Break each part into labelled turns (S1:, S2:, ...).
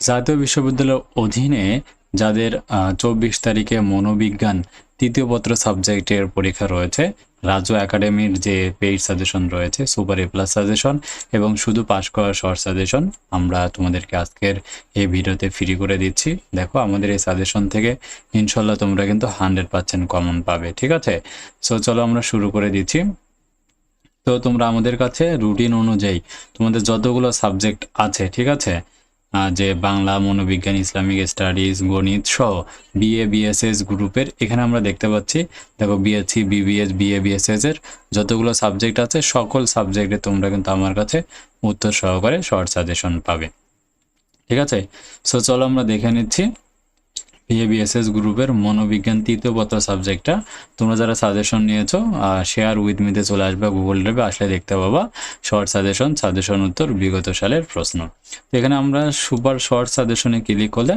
S1: জাতীয় বিশ্ববিদ্যালয়ের অধীনে যাদের চব্বিশ তারিখে মনোবিজ্ঞান তৃতীয় পত্র সাবজেক্টের পরীক্ষা রয়েছে, রাজ্য একাডেমির যে পেইড সাজেশন রয়েছে, সুপার এ প্লাস সাজেশন, এবং শুধু পাশ করার শর্ট সাজেশন, আমরা তোমাদেরকে আজকের এই ভিডিওতে ফ্রি করে দিচ্ছি। দেখো, আমাদের এই সাজেশন থেকে ইনশাল্লাহ তোমরা কিন্তু হান্ড্রেড পার্সেন্ট কমন পাবে, ঠিক আছে? সো চলো আমরা শুরু করে দিচ্ছি। তো তোমরা আমাদের কাছে রুটিন অনুযায়ী তোমাদের যতগুলো সাবজেক্ট আছে, ঠিক আছে? যে বাংলা মনোবিজ্ঞান, ইসলামিক স্টাডিজ, গণিত সহ বিএ বিএসএস গ্রুপের, এখানে আমরা দেখতে পাচ্ছি, দেখো বিএসসি বিবিএস বিএ বিএসএস এর যতগুলো সাবজেক্ট আছে, সকল সাবজেক্টে তোমরা কিন্তু আমার কাছে উত্তর সহকারে শর্ট সাজেশন পাবে। ঠিক আছে? সো চলো আমরা দেখে নিচ্ছি। বিএবিএসএস গ্রুপের মনোবিজ্ঞান তৃতীয় পত্র সাবজেক্টটা তোমরা যারা সাজেশন নিয়েছো শেয়ার উইথ মিতে চলে আসবে গুগল ড্রাইভে আসলে দেখতে পাবা শর্ট সাজেশন সাজেশন উত্তর বিগত সালের প্রশ্ন। তো এখানে আমরা সুপার শর্ট সাজেশনে ক্লিক করলে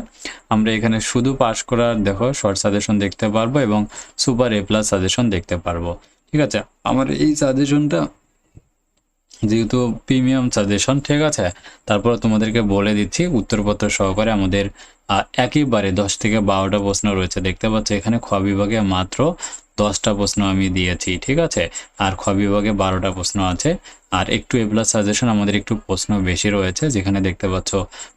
S1: আমরা এখানে শুধু পাস করার দেখো শর্ট সাজেশন দেখতে পারব এবং সুপার এ প্লাস সাজেশন দেখতে পারব। ঠিক আছে? আমার এই সাজেশনটা যেহেতু প্রিমিয়াম সাজেশন ঠিক আছে? তারপর তোমাদেরকে বলে দিচ্ছি, উত্তরপত্র সহকারে আমাদের একইবারে দশ থেকে বারোটা প্রশ্ন রয়েছে। দেখতে পাচ্ছি, এখানে খ বিভাগে মাত্র দশটা প্রশ্ন আমি দিয়েছি, ঠিক আছে? আর খ বিভাগে বারোটা প্রশ্ন আছে। আর একটু এ প্লাস সাজেশন আমাদের একটু প্রশ্ন বেশি রয়েছে, যেখানে দেখতে পাচ্ছ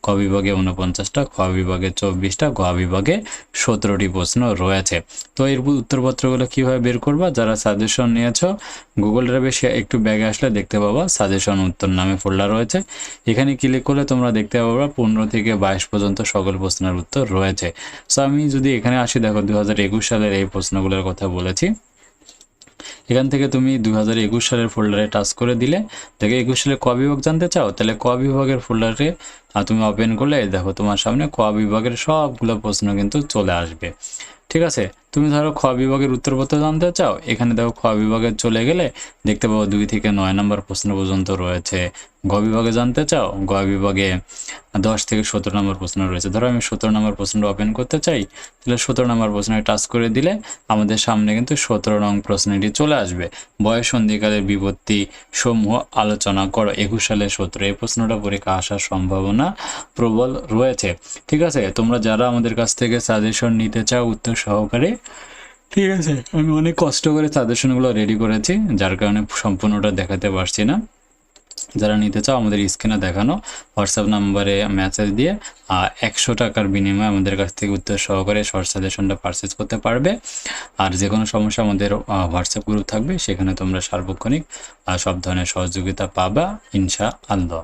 S1: ক বিভাগে উনপঞ্চাশটা খ বিভাগে চব্বিশটা গ বিভাগে সতেরোটি প্রশ্ন রয়েছে। তো এর উত্তরপত্রগুলো কীভাবে বের করবা? যারা সাজেশন নিয়েছো গুগল ড্রাইভে সে একটু ব্যাগে আসলে দেখতে পাবা সাজেশন উত্তর নামে ফোল্ডার রয়েছে। এখানে ক্লিক করলে তোমরা দেখতে পাবা পনেরো থেকে বাইশ পর্যন্ত সকল প্রশ্নের উত্তর রয়েছে। সো আমি যদি এখানে আসি, দেখো দু সালের এই প্রশ্নগুলোর কথা বলেছি। এখান থেকে তুমি দু হাজার একুশ সালের ফোল্ডারে টাচ করে দিলে, দেখো একুশ সালে ক বিভাগ জানতে চাও, তাহলে ক বিভাগের ফোল্ডারে তুমি ওপেন করলে, দেখো তোমার সামনে ক বিভাগের সবগুলো প্রশ্ন কিন্তু চলে আসবে। ঠিক আছে? তুমি ধরো খ বিভাগের উত্তরপত্র জানতে চাও, এখানে দেখো খ বিভাগে চলে গেলে দেখতে পাবো দুই থেকে নয় নম্বর প্রশ্ন পর্যন্ত রয়েছে। গ বিভাগে জানতে চাও, গ বিভাগে দশ থেকে সতেরো নম্বর প্রশ্ন রয়েছে। ধরো আমি সতেরো নম্বর প্রশ্নটা ওপেন করতে চাই, তাহলে সতেরো নম্বর প্রশ্নে টাচ করে দিলে আমাদের সামনে কিন্তু সতেরো নং প্রশ্নটি চলে আসবে। বয়স, সন্ধিকালের বিপত্তি সমূহ আলোচনা করো। একুশ সালে সতেরো, এই প্রশ্নটা পরীক্ষা আসার সম্ভাবনা প্রবল রয়েছে। ঠিক আছে, তোমরা যারা আমাদের কাছ থেকে সাজেশন নিতে চাও উত্তর সহকারে ঠিক আছে, আমি অনেক কষ্ট করে সাজেশনগুলো রেডি করেছি, যার কারণে সম্পূর্ণটা দেখাতে পারছি না। যারা নিতে চাও, আমাদের স্ক্রিনে দেখানো হোয়াটসঅ্যাপ নাম্বারে মেসেজ দিয়ে আর একশো টাকার বিনিময়ে আমাদের কাছ থেকে উত্তর সহকারে শর্ট সাজেশনটা পারচেজ করতে পারবে। আর যে কোনো সমস্যা আমাদের হোয়াটসঅ্যাপ গ্রুপ থাকবে, সেখানে তোমরা সার্বক্ষণিক সব ধরনের সহযোগিতা পাবা ইনশা আল্লাহ